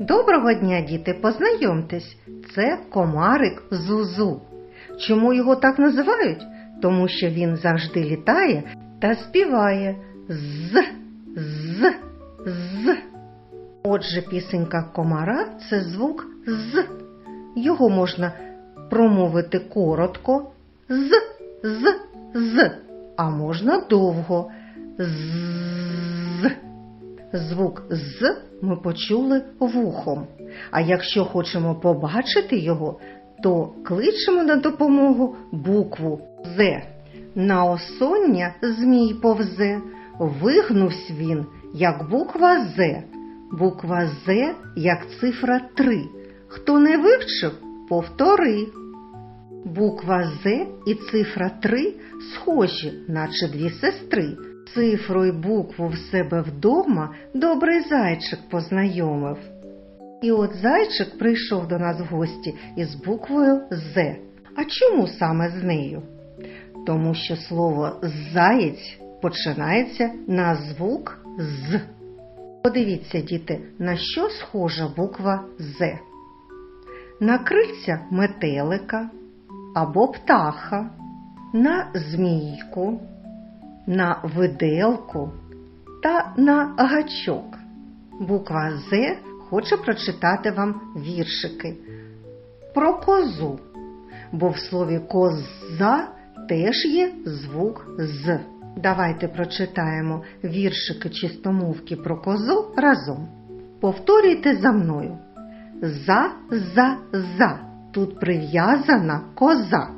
Доброго дня, діти, познайомтесь. Це комарик Зузу. Чому його так називають? Тому що він завжди літає та співає з, з, з. Отже, пісенька комара це звук з. Його можна промовити коротко з, з, з, а можна довго з. Звук з ми почули вухом. А якщо хочемо побачити його, то кличемо на допомогу букву З. На осоння змій повзе, вигнувсь він, як буква З. Буква З, як цифра 3. Хто не вивчив, повтори. Буква З і цифра 3 схожі, наче дві сестри. Цифру й букву в себе вдома добрий зайчик познайомив. І от зайчик прийшов до нас в гості із буквою З. А чому саме з нею? Тому що слово заєць починається на звук з. Подивіться, діти, на що схожа буква З. На крильця метелика або птаха, на змійку, на виделку та на гачок. Буква З хоче прочитати вам віршики про козу, бо в слові коза теж є звук з. Давайте прочитаємо віршики чистомовки про козу разом. Повторюйте за мною. За, за, за. Тут прив'язана коза.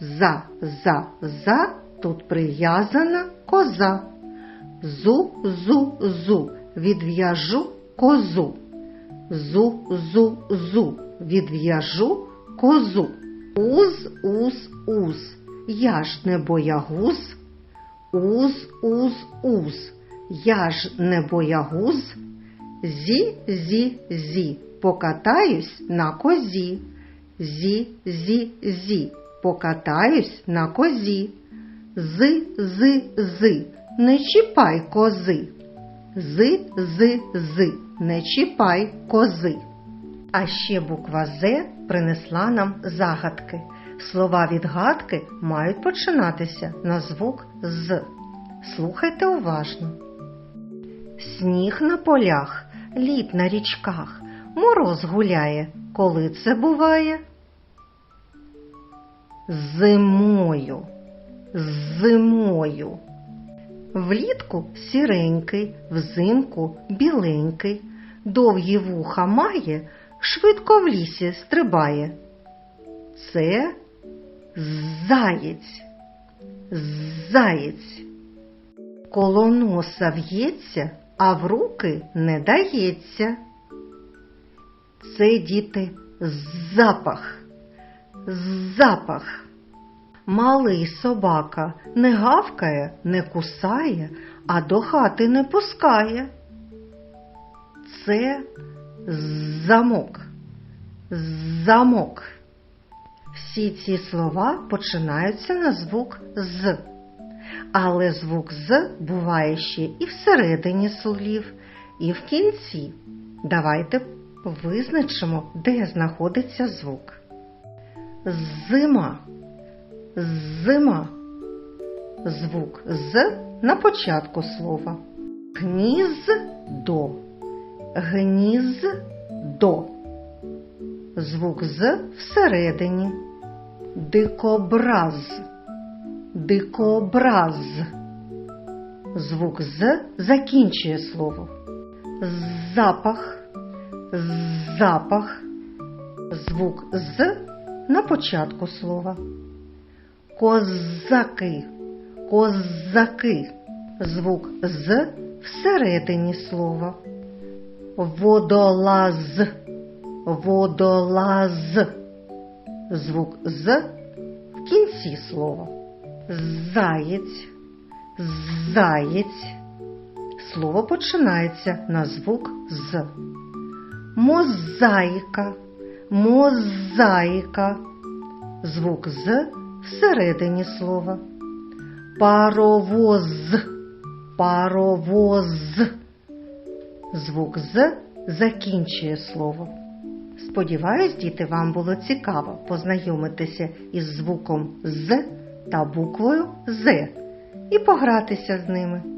За, за, за. Тут прив'язана коза. Зу, зу, зу. Відв'яжу козу. Зу, зу, зу. Відв'яжу козу. Уз, уз, уз. Я ж не боягуз. Уз, уз, уз. Я ж не боягуз. Зі, зі, зі. Покатаюсь на козі. Зі, зі, зі. Покатаюсь на козі. З, з, з. Не чіпай кози. З, з, з. Не чіпай кози. А ще буква З принесла нам загадки. Слова відгадки мають починатися на звук з. Слухайте уважно. Сніг на полях, лід на річках, мороз гуляє. Коли це буває? Зимою. Зимою. Влітку сіренький, взимку біленький, довгі вуха має, швидко в лісі стрибає. Це заєць. Заєць. Коло носа в'ється, а в руки не дається. Це діти запах. Запах. Малий собака не гавкає, не кусає, а до хати не пускає. Це замок. Замок. Всі ці слова починаються на звук з. Але звук з буває ще і всередині слів, і в кінці. Давайте визначимо, де знаходиться звук. Зима. Зима. Звук з на початку слова. Гніздо. Гніздо. Звук з всередині. Дикобраз. Дикобраз. Звук з закінчує слово. Запах. Запах. Звук з на початку слова. Козаки. Козаки. Звук з всередині слова. Водолаз. Водолаз. Звук з в кінці слова. Заєць. Заєць. Слово починається на звук з. Мозаїка. Мозаїка. Звук з всередині слова. Паровоз. Паровоз. Звук з закінчує слово. Сподіваюсь, діти, вам було цікаво познайомитися із звуком з та буквою з і погратися з ними.